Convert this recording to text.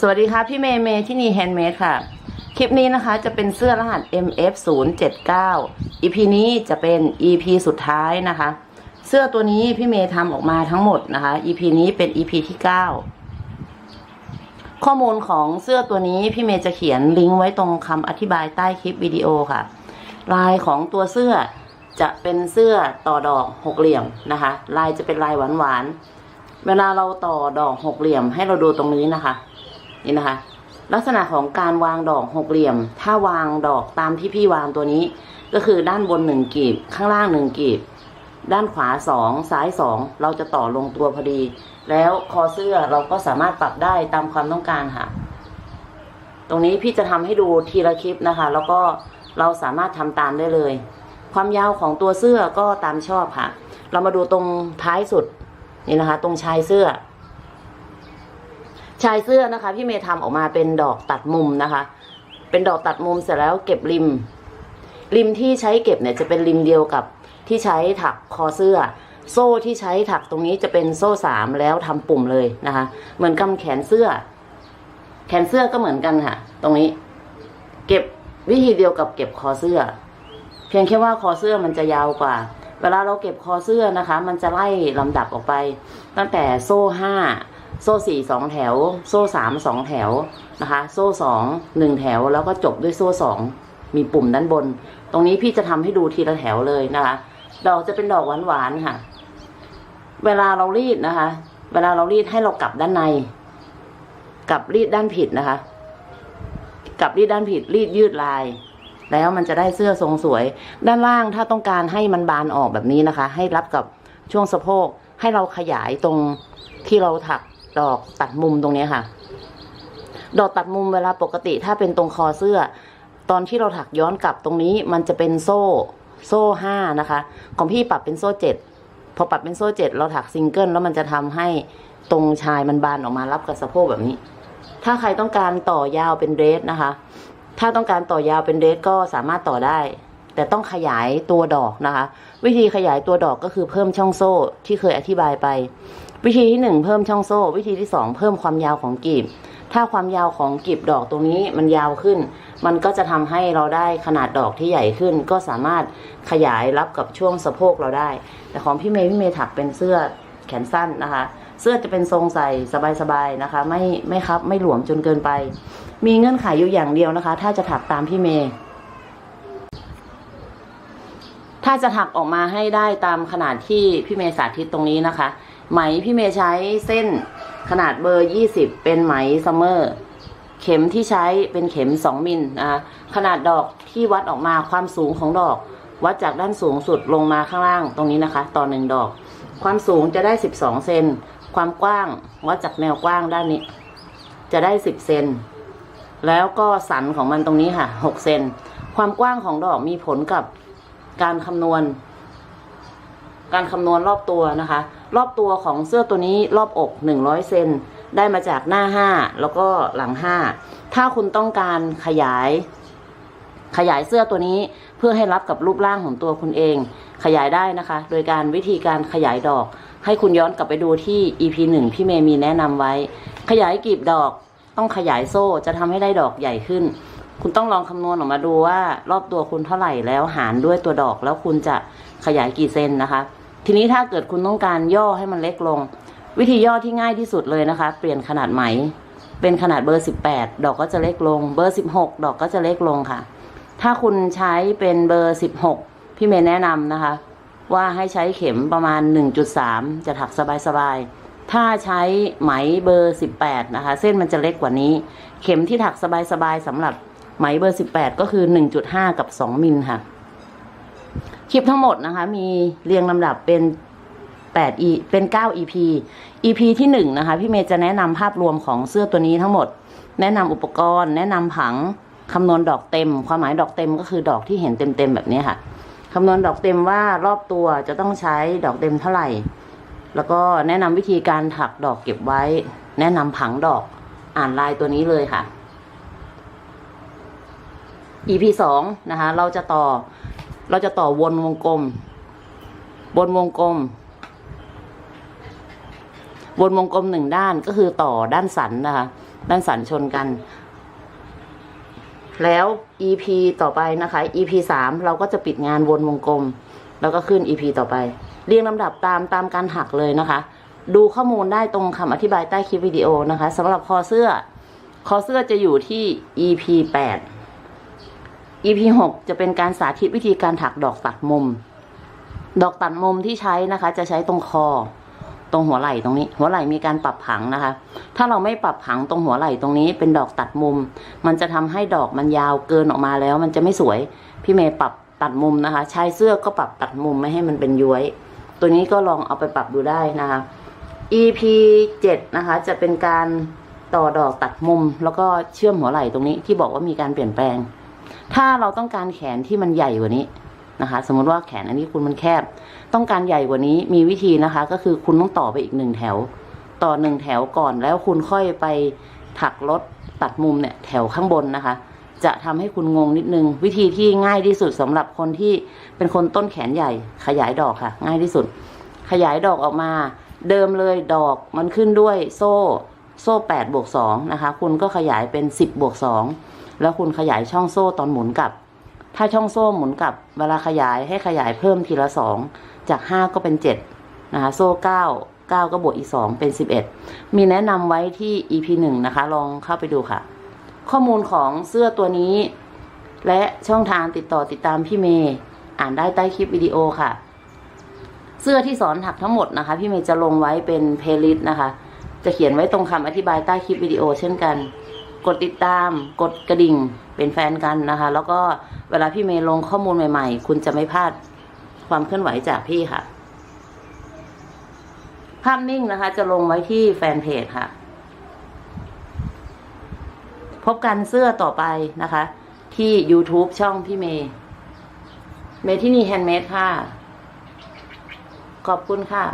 สวัสดีค่ะพี่เมย์เมย์ที่นี่แฮนด์เมดค่ะ คลิปนี้นะคะจะเป็นเสื้อรหัส MF 0 7 9 EP นี้จะเป็น EP สุดท้ายนะคะ เสื้อตัวนี้พี่เมย์ทำออกมาทั้งหมดนะคะ EP นี้เป็น EP ที่ 9 ข้อมูลของเสื้อตัวนี้พี่เมย์จะเขียนลิงก์ไว้ตรงคำอธิบายใต้คลิปวิดีโอค่ะ ลายของตัวเสื้อจะเป็นเสื้อต่อดอกหกเหลี่ยมนะคะ ลายจะเป็นลายหวานๆเวลาเราต่อดอกหกเหลี่ยมให้เราดูตรงนี้นะคะ นี่นะคะ ลักษณะของการวางดอกหกเหลี่ยม ถ้าวางดอกตามที่พี่วางตัวนี้ ก็คือด้านบนหนึ่งกีบ ข้างล่างหนึ่งกีบ ด้านขวาสองซ้ายสองเราจะต่อลงตัวพอดี แล้วคอเสื้อเราก็สามารถปรับได้ตามความต้องการค่ะ ตรงนี้พี่จะทำให้ดูทีละคลิปนะคะ แล้วก็เราสามารถทำตามได้เลย ความยาวของตัวเสื้อก็ตามชอบค่ะ เรามาดูตรงท้ายสุดนี่นะคะ ตรงชายเสื้อ ชายเสื้อนะคะ พี่เมย์ทำออกมาเป็นดอกตัดมุมนะคะ เป็นดอกตัดมุมเสร็จแล้วเก็บริม ริมที่ใช้เก็บเนี่ยจะเป็นริมเดียวกับที่ใช้ถักคอเสื้อ โซ่ที่ใช้ถักตรงนี้จะเป็นโซ่สามแล้วทำปุ่มเลยนะคะ เหมือนกำแขนเสื้อ แขนเสื้อก็เหมือนกันค่ะ ตรงนี้ เก็บวิธีเดียวกับเก็บคอเสื้อ เพียงแค่ว่าคอเสื้อมันจะยาวกว่า เวลาเราเก็บคอเสื้อนะคะ มันจะไล่ลำดับออกไป ตั้งแต่โซ่ห้า โซ่สี่สองแถว โซ่สามสองแถวนะคะ โซ่สองหนึ่งแถวแล้วก็จบด้วยโซ่สองมีปุ่มด้านบน ตรงนี้พี่จะทำให้ดูทีละแถวเลยนะคะ ดอกจะเป็นดอกหวานๆค่ะ เวลาเรารีดนะคะ เวลาเรารีดให้เรากลับด้านในกลับรีดด้านผิดนะคะกลับรีดด้านผิดรีดยืดลาย แล้วมันจะได้เสื้อทรงสวย ด้านล่างถ้าต้องการให้มันบานออกแบบนี้นะคะ ให้รับกับช่วงสะโพกให้เราขยายตรงที่เราถัก ดอกตัดมุมตรงนี้ค่ะ ดอกตัดมุมเวลาปกติถ้าเป็นตรงคอเสื้อ ตอนที่เราถักย้อนกลับตรงนี้มันจะเป็นโซ่โซ่ห้านะคะ ของพี่ปรับเป็นโซ่เจ็ดพอปรับเป็นโซ่เจ็ดเราถักซิงเกิลแล้วมันจะทำให้ตรงชายมันบานออกมารับกับสะโพกแบบนี้ ถ้าใครต้องการต่อยาวเป็นเดรสนะคะ ถ้าต้องการต่อยาวเป็นเดรสก็สามารถต่อได้ แต่ต้องขยายตัวดอกนะคะ วิธีขยายตัวดอกก็คือเพิ่มช่องโซ่ที่เคยอธิบายไป วิธีที่หนึ่งเพิ่มช่องโซ่ วิธีที่สองเพิ่มความยาวของกีบ ถ้าความยาวของกีบดอกตรงนี้มันยาวขึ้น มันก็จะทำให้เราได้ขนาดดอกที่ใหญ่ขึ้น ก็สามารถขยายรับกับช่วงสะโพกเราได้ แต่ของพี่เมย์พี่เมย์ถักเป็นเสื้อแขนสั้นนะคะ เสื้อจะเป็นทรงใส่สบายๆนะคะ ไม่ไม่ครับไม่หลวมจนเกินไป มีเงื่อนไขอยู่อย่างเดียวนะคะ ถ้าจะถักตามพี่เมย์ ถ้าจะถักออกมาให้ได้ตามขนาดที่พี่เมย์สาธิตตรงนี้นะคะ ไหมพี่เมย์ใช้เส้นขนาดเบอร์ 20 เป็นไหมซัมเมอร์ เข็มที่ใช้เป็นเข็ม 2 มิลนะคะขนาดดอกที่วัดออกมาความสูงของดอก วัดจากด้านสูงสุดลงมาข้างล่างตรงนี้นะคะ ต่อหนึ่งดอก ความสูงจะได้ 12 เซนความกว้างวัดจากแนวกว้างด้านนี้ จะได้ 10 เซนแล้วก็สันของมันตรงนี้ค่ะ 6 เซนความกว้างของดอกมีผลกับ การคำนวณ การคำนวณรอบตัวนะคะ รอบตัวของเสื้อตัวนี้รอบอก100เซนได้มาจากหน้า5แล้วก็หลัง5ถ้าคุณต้องการขยาย ขยายเสื้อตัวนี้เพื่อให้รับกับรูปร่างของตัวคุณเอง ขยายได้นะคะ โดยการวิธีการขยายดอก ให้คุณย้อนกลับไปดูที่ EP 1พี่เมย์มีแนะนำไว้ ขยายกลีบดอกต้องขยายโซ่จะทำให้ได้ดอกใหญ่ขึ้น คุณต้องลองคำนวณออกมาดูว่า รอบตัวคุณเท่าไหร่แล้วหารด้วยตัวดอก แล้วคุณจะขยายกี่เซนนะคะ ทีนี้ถ้าเกิดคุณต้องการย่อให้มันเล็กลง วิธีย่อที่ง่ายที่สุดเลยนะคะ เปลี่ยนขนาดไหม เป็นขนาดเบอร์ 18 ดอกก็จะเล็กลง เบอร์ 16 ดอกก็จะเล็กลงค่ะ ถ้าคุณใช้เป็นเบอร์ 16 พี่เมย์แนะนำนะคะ ว่าให้ใช้เข็มประมาณ 1.3 จะถักสบายๆถ้าใช้ไหมเบอร์ 18 นะคะ เส้นมันจะเล็กกว่านี้ เข็มที่ถักสบายๆสำหรับ ไหมเบอร์ 18 ก็คือ 1.5 กับ 2 มิลค่ะ คลิปทั้งหมดนะคะ มีเรียงลำดับเป็น8 e เป็น 9 EP EP ที่ 1 นะคะ พี่เมย์จะแนะนำภาพรวมของเสื้อตัวนี้ทั้งหมด แนะนำอุปกรณ์ แนะนำผังคำนวณดอกเต็ม ความหมายดอกเต็มก็คือดอกที่เห็นเต็มๆแบบนี้ค่ะคำนวณดอกเต็มว่ารอบตัวจะต้องใช้ดอกเต็มเท่าไหร่ แล้วก็แนะนำวิธีการถักดอกเก็บไว้ แนะนำผังดอกอ่านลายตัวนี้เลยค่ะ EP สองนะคะ เราจะต่อ เราจะต่อวนวงกลมบนวงกลม วนวงกลมหนึ่งด้านก็คือต่อด้านสันนะคะ ด้านสันชนกัน แล้ว EP ต่อไปนะคะ EP สามเราก็จะปิดงานวนวงกลม แล้วก็ขึ้น EP ต่อไป เรียงลำดับตามตามการหักเลยนะคะ ดูข้อมูลได้ตรงคำอธิบายใต้คลิปวิดีโอนะคะสำหรับคอเสื้อ คอเสื้อจะอยู่ที่ EP แปด EP หกจะเป็นการสาธิตวิธีการถักดอกตัดมุม ดอกตัดมุมที่ใช้นะคะ จะใช้ตรงคอ ตรงหัวไหล่ตรงนี้ หัวไหล่มีการปรับผังนะคะ ถ้าเราไม่ปรับผังตรงหัวไหล่ตรงนี้ เป็นดอกตัดมุม มันจะทำให้ดอกมันยาวเกินออกมาแล้ว มันจะไม่สวย พี่เมย์ปรับตัดมุมนะคะ ชายเสื้อก็ปรับตัดมุมไม่ให้มันเป็นย้วย ตัวนี้ก็ลองเอาไปปรับดูได้นะคะ EP 7 นะคะ จะเป็นการต่อดอกตัดมุม แล้วก็เชื่อมหัวไหล่ตรงนี้ที่บอกว่ามีการเปลี่ยนแปลง ถ้าเราต้องการแขนที่มันใหญ่กว่านี้นะคะ สมมติว่าแขนอันนี้คุณมันแคบ ต้องการใหญ่กว่านี้มีวิธีนะคะ ก็คือคุณต้องต่อไปอีกหนึ่งแถว ต่อหนึ่งแถวก่อนแล้วคุณค่อยไปถักรถตัดมุมเนี่ยแถวข้างบนนะคะ จะทำให้คุณงงนิดนึง วิธีที่ง่ายที่สุดสำหรับคนที่เป็นคนต้นแขนใหญ่ ขยายดอกค่ะ ง่ายที่สุด ขยายดอกออกมา เดิมเลยดอกมันขึ้นด้วยโซ่ โซ่8บวก2นะคะ คุณก็ขยายเป็น 10บวก2 แล้วคุณขยายช่องโซ่ตอนหมุนกลับ ถ้าช่องโซ่หมุนกลับ เวลาขยายให้ขยายเพิ่มทีละ2จาก5ก็เป็น7นะคะโซ่9 9ก็บวกอีก2เป็น11มีแนะนำไว้ที่ EP 1นะคะ ลองเข้าไปดูค่ะ ข้อมูลของเสื้อตัวนี้ และช่องทางติดต่อติดตามพี่เมย์อ่านได้ใต้คลิปวิดีโอค่ะ เสื้อที่สอนถักทั้งหมดนะคะ พี่เมย์จะลงไว้เป็นเพลย์ลิสต์นะคะ จะเขียนไว้ตรงคำอธิบายใต้คลิปวิดีโอเช่นกัน กดติดตาม กดกระดิ่งเป็นแฟนกันนะคะ แล้วก็เวลาพี่เมย์ลงข้อมูลใหม่ ๆ คุณจะไม่พลาดความเคลื่อนไหวจากพี่ค่ะ ภาพนิ่งนะคะ จะลงไว้ที่แฟนเพจค่ะ พบกันเสื้อต่อไปนะคะ ที่ YouTube ช่องพี่เมย์เมที่นี่แฮนด์เมดค่ะ ขอบคุณค่ะ